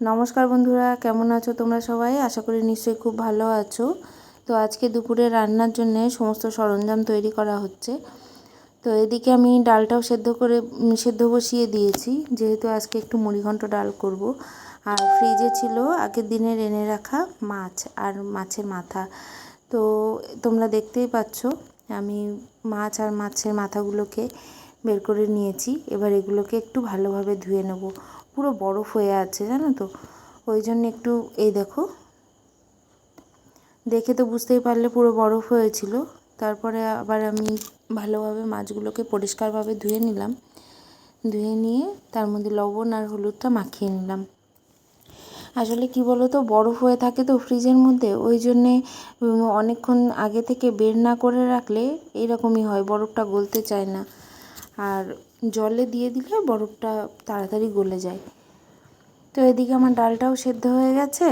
নমস্কার বন্ধুরা, কেমন আছো তোমরা সবাই? আশা করি নিশ্চয়ই খুব ভালো আছো। তো আজকে দুপুরে রান্নার জন্য সমস্ত সরঞ্জাম তৈরি করা হচ্ছে। তো এদিকে আমি ডালটাও সেদ্ধ করে সেদ্ধ বসিয়ে দিয়েছি। যেহেতু আজকে একটু মুড়িঘণ্ট ডাল করব। আর ফ্রিজে ছিল আগের দিনের এনে রাখা মাছ আর মাছের মাথা। তো তোমরা দেখতেই পাচ্ছ, আমি মাছ আর মাছের মাথাগুলোকে বের করে নিয়েছি। এবার এগুলোকে একটু ভালোভাবে ধুয়ে নেব। পুরো বরফ হয়ে আছে, জানো তো? ওই জন্য একটু, এই দেখো। দেখে তো বুঝতেই পারলে পুরো বরফ হয়েছিল। তারপরে আবার আমি ভালোভাবে মাছগুলোকে পরিষ্কারভাবে ধুয়ে নিলাম। ধুয়ে নিয়ে তার মধ্যে লবণ আর হলুদটা মাখিয়ে নিলাম। আসলে কি বলো তো বরফ হয়ে থাকে তো ফ্রিজের মধ্যে, ওই জন্যে অনেকক্ষণ আগে থেকে বের না করে রাখলে এরকমই হয়, বরফটা গলতে চায় না। আর জলে দিয়ে দিলে বরফটা তাড়াতাড়ি গলে যায়। তো এদিকে আমার ডালটাও সেদ্ধ হয়ে গেছে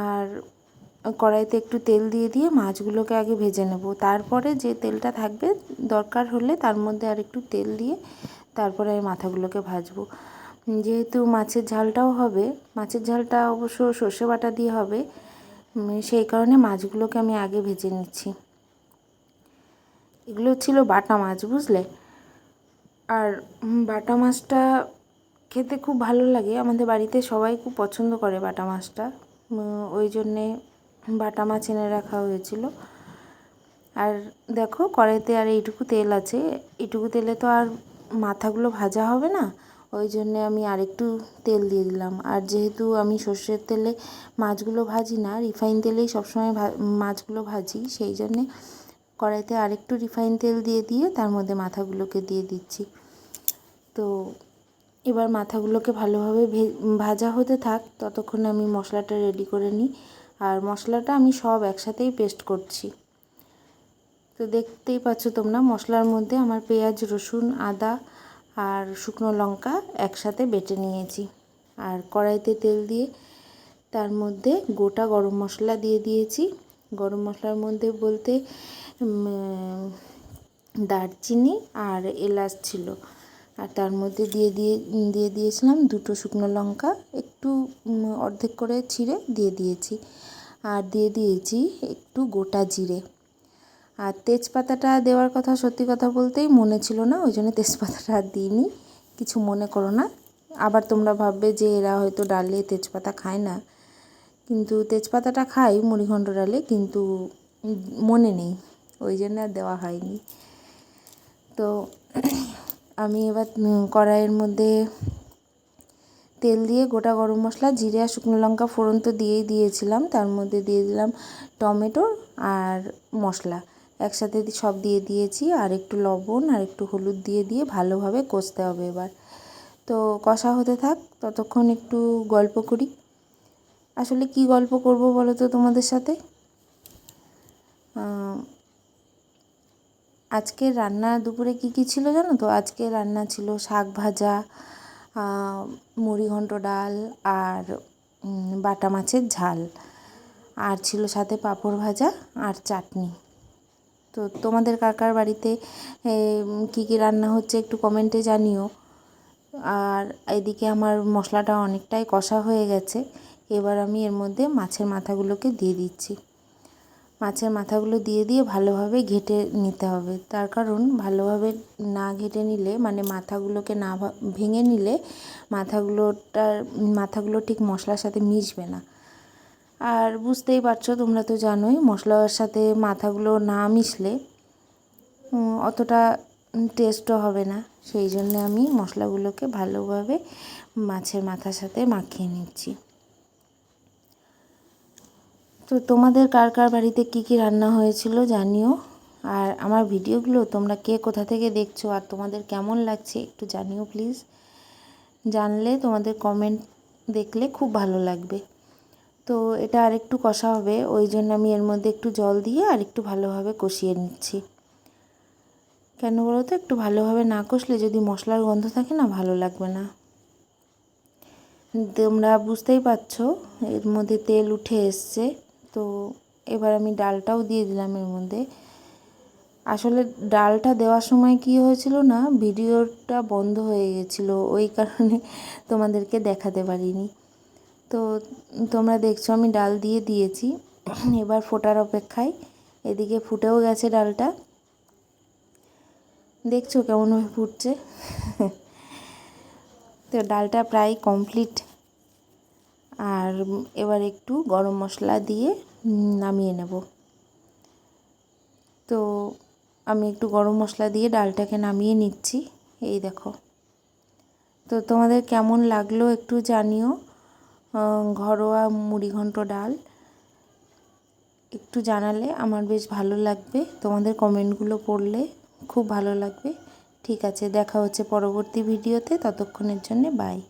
আর কড়াইতে একটু তেল দিয়ে দিয়ে মাছগুলোকে আগে ভেজে নেব। তারপরে যে তেলটা থাকবে দরকার হলে তার মধ্যে আর একটু তেল দিয়ে তারপরে আমি মাথাগুলোকে ভাজবো। যেহেতু মাছের ঝালটাও হবে, মাছের ঝালটা অবশ্য সর্ষে বাটা দিয়ে হবে সেই কারণে মাছগুলোকে আমি আগে ভেজে নিচ্ছি। এগুলো ছিল বাটা মাছ, বুঝলে? আর বাটা মাছটা খেতে খুব ভালো লাগে। আমাদের বাড়িতে সবাই খুব পছন্দ করে বাটা মাছটা। ওই জন্যে বাটা মাছ এনে রাখা হয়েছিল। আর দেখো, কড়াইতে আর এইটুকু তেল আছে। এইটুকু তেলে তো আর মাথাগুলো ভাজা হবে না। ওই জন্যে আমি আরেকটু তেল দিয়ে দিলাম। আর যেহেতু আমি সর্ষের তেলে মাছগুলো ভাজি না, রিফাইন তেলেই সবসময় মাছগুলো ভাজি, সেই জন্যে কড়াইতে আরেকটু রিফাইন তেল দিয়ে দিয়ে তার মধ্যে মাথাগুলোকে দিয়ে দিচ্ছি। তো এবার মাথাগুলোকে ভালোভাবে ভাজা হতে থাক, ততক্ষণ আমি মশলাটা রেডি করে নিই। আর মশলাটা আমি সব একসাথেই পেস্ট করছি। তো দেখতেই পাচ্ছ তোমরা, মশলার মধ্যে আমার পেঁয়াজ, রসুন, আদা আর শুকনো লঙ্কা একসাথে বেটে নিয়েছি। আর কড়াইতে তেল দিয়ে তার মধ্যে গোটা গরম মশলা দিয়ে দিয়েছি। গরম মশলার মধ্যে বলতে দারচিনি আর এলাচ ছিল। আর তার মধ্যে দিয়ে দিয়ে দিয়ে দিয়েছিলাম দুটো শুকনো লঙ্কা, একটু অর্ধেক করে ছিঁড়ে দিয়ে দিয়েছি। আর দিয়ে দিয়েছি একটু গোটা জিরে। আর তেজপাতাটা দেওয়ার কথা, সত্যি কথা বলতেই মনে ছিল না, ওই জন্য তেজপাতাটা আর দিইনি। কিছু মনে করো না। আবার তোমরা ভাববে যে এরা হয়তো ডালে তেজপাতা খায় না। কিন্তু তেজপাতাটা খাই, মুড়িঘণ্ট ডালে, কিন্তু মনে নেই। ওই জন্য আর দেওয়া হয়নি। তো আমি এবার কড়াইয়ের মধ্যে তেল দিয়ে গোটা গরম মশলা, জিরে আর শুকনো লঙ্কা ফোড়ন তো দিয়েই দিয়েছিলাম। তার মধ্যে দিয়ে দিলাম টমেটো আর মশলা। একসাথে সব দিয়ে দিয়েছি। আর একটু লবণ আর একটু হলুদ দিয়ে দিয়ে ভালোভাবে কষতে হবে এবার। তো কষা হতে থাক, ততক্ষণ একটু গল্প করি। আসলে কি গল্প করব বলো তো তোমাদের সাথে? আজকের রান্না দুপুরে কি কি ছিল জানো তো? আজকে রান্না ছিল শাক ভাজা মুড়িঘণ্ট ডাল আর বাটা মাছের ঝাল। আর ছিল সাথে পাঁপড় ভাজা আর চাটনি। তো তোমাদের কার কার বাড়িতে কী কী রান্না হচ্ছে একটু কমেন্টে জানিও। আর এদিকে আমার মশলাটা অনেকটাই কষা হয়ে গেছে। এবার আমি এর মধ্যে মাছের মাথাগুলোকে দিয়ে দিচ্ছি। মাছের মাথাগুলো দিয়ে দিয়ে ভালোভাবে ঘেটে নিতে হবে। তার কারণ ভালোভাবে না ঘেটে নিলে মানে মাথাগুলোকে না ভেঙে নিলে মাথাগুলোটার মাথাগুলো ঠিক মশলার সাথে মিশবে না। আর বুঝতেই পারছ, তোমরা তো জানোই, মশলার সাথে মাথাগুলো না মিশলে অতটা টেস্টও হবে না। সেই জন্য আমি মশলাগুলোকে ভালোভাবে মাছের মাথার সাথে মাখিয়ে নিচ্ছি। তো তোমাদের কার কার বাড়িতে কী কী রান্না হয়েছিল জানিও। আর আমার ভিডিওগুলো তোমরা কে কোথা থেকে দেখছ আর তোমাদের কেমন লাগছে একটু জানিও প্লিজ। জানলে তোমাদের কমেন্ট দেখলে খুব ভালো লাগবে। তো এটা আর একটু কষা হবে, ওই জন্য আমি এর মধ্যে একটু জল দিয়ে আর একটু ভালোভাবে কষিয়ে নিচ্ছি। কেন বলো তো? একটু ভালোভাবে না কষলে যদি মশলার গন্ধ থাকে না, ভালো লাগবে না। তোমরা বুঝতেই পারছ, এর মধ্যে তেল উঠে এসছে। তো এবার আমি ডালটাও দিয়ে দিলাম এর মধ্যে। আসলে ডালটা দেওয়ার সময় কি হয়েছিল না, ভিডিওটা বন্ধ হয়ে গেছিল, ওই কারণে তোমাদেরকে দেখাতে পারিনি। তো তোমরা দেখছ আমি ডাল দিয়ে দিয়েছি, এবার ফোটার অপেক্ষায় এদিকে ফুটেও গেছে ডালটা। দেখছ কেমনভাবে ফুটছে? তো ডালটা প্রায় কমপ্লিট। আর এবার একটু গরম মশলা দিয়ে নামিয়ে নেব। তো আমি একটু গরম মশলা দিয়ে ডালটাকে নামিয়ে নিচ্ছি। এই দেখো। তো তোমাদের কেমন লাগল একটু জানিও। ঘরোয়া মুড়িঘণ্ট ডাল। একটু জানালে আমার বেশ ভালো লাগবে। তোমাদের কমেন্টগুলো পড়লে খুব ভালো লাগবে। ঠিক আছে, দেখা হচ্ছে পরবর্তী ভিডিওতে। ততক্ষণের জন্যে বাই